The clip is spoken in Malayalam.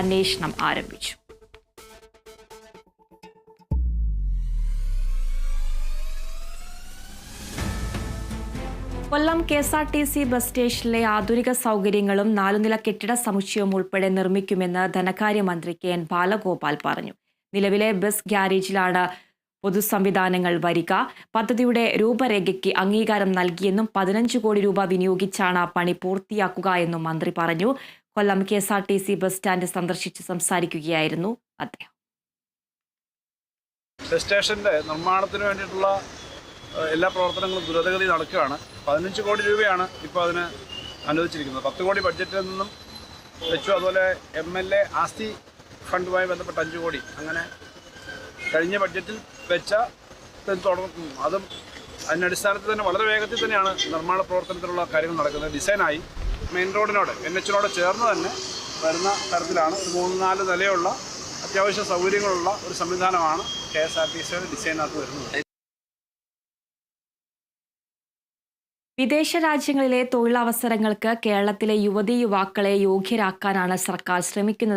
അന്വേഷണം ആരംഭിച്ചു. Kollam K S R T C bus സ്റ്റേഷനിലെ ആധുനിക സൗകര്യങ്ങളും നാലുനില കെട്ടിട സമുച്ചയവും ഉൾപ്പെടെ നിർമ്മിക്കുമെന്ന് ധനകാര്യമന്ത്രി കെ എൻ ബാലഗോപാൽ പറഞ്ഞു. നിലവിലെ ബസ് ഗ്യാരേജിലാണ് പൊതുസംവിധാനങ്ങൾ വരിക. പദ്ധതിയുടെ രൂപരേഖയ്ക്ക് അംഗീകാരം നൽകിയെന്നും പതിനഞ്ച് കോടി രൂപ വിനിയോഗിച്ചാണ് പണി പൂർത്തിയാക്കുക എന്നും മന്ത്രി പറഞ്ഞു. Kollam K S R T C bus stand സന്ദർശിച്ച് സംസാരിക്കുകയായിരുന്നു അദ്ദേഹം. ബസ് സ്റ്റേഷന്റെ നിർമ്മാണത്തിന് വേണ്ടിയിട്ടുള്ള എല്ലാ പ്രവർത്തനങ്ങളും ദ്രുതഗതി നടക്കുകയാണ്. പതിനഞ്ച് കോടി രൂപയാണ് ഇപ്പോൾ അതിന് അനുവദിച്ചിരിക്കുന്നത്. പത്ത് കോടി ബഡ്ജറ്റിൽ നിന്നും വെച്ചു. അതുപോലെ എം എൽ എ ആസ്തി ഫണ്ടുമായി ബന്ധപ്പെട്ട അഞ്ച് കോടി. അങ്ങനെ കഴിഞ്ഞ ബഡ്ജറ്റിൽ വെച്ച തുടർന്നും അതും അതിന്റെ അടിസ്ഥാനത്തിൽ തന്നെ വളരെ വേഗത്തിൽ തന്നെയാണ് നിർമ്മാണ പ്രവർത്തനത്തിലുള്ള കാര്യങ്ങൾ നടക്കുന്നത്. ഡിസൈനായി. മെയിൻ റോഡിനോട് എൻ എച്ചിനോട് ചേർന്ന് തന്നെ വരുന്ന തരത്തിലാണ്. ഒരു മൂന്ന് നാല് നിലയുള്ള അത്യാവശ്യ സൗകര്യങ്ങളുള്ള ഒരു സംവിധാനമാണ് കെ എസ് ആർ ടി സിയുടെ ഡിസൈനകത്ത് വരുന്നത്. വിദേശ രാജ്യങ്ങളിലെ തൊഴിലവസരങ്ങൾക്ക് കേരളത്തിലെ യുവതീ യുവാക്കളെ യോഗ്യരാക്കാനാണ് സർക്കാർ ശ്രമിക്കുന്നത്.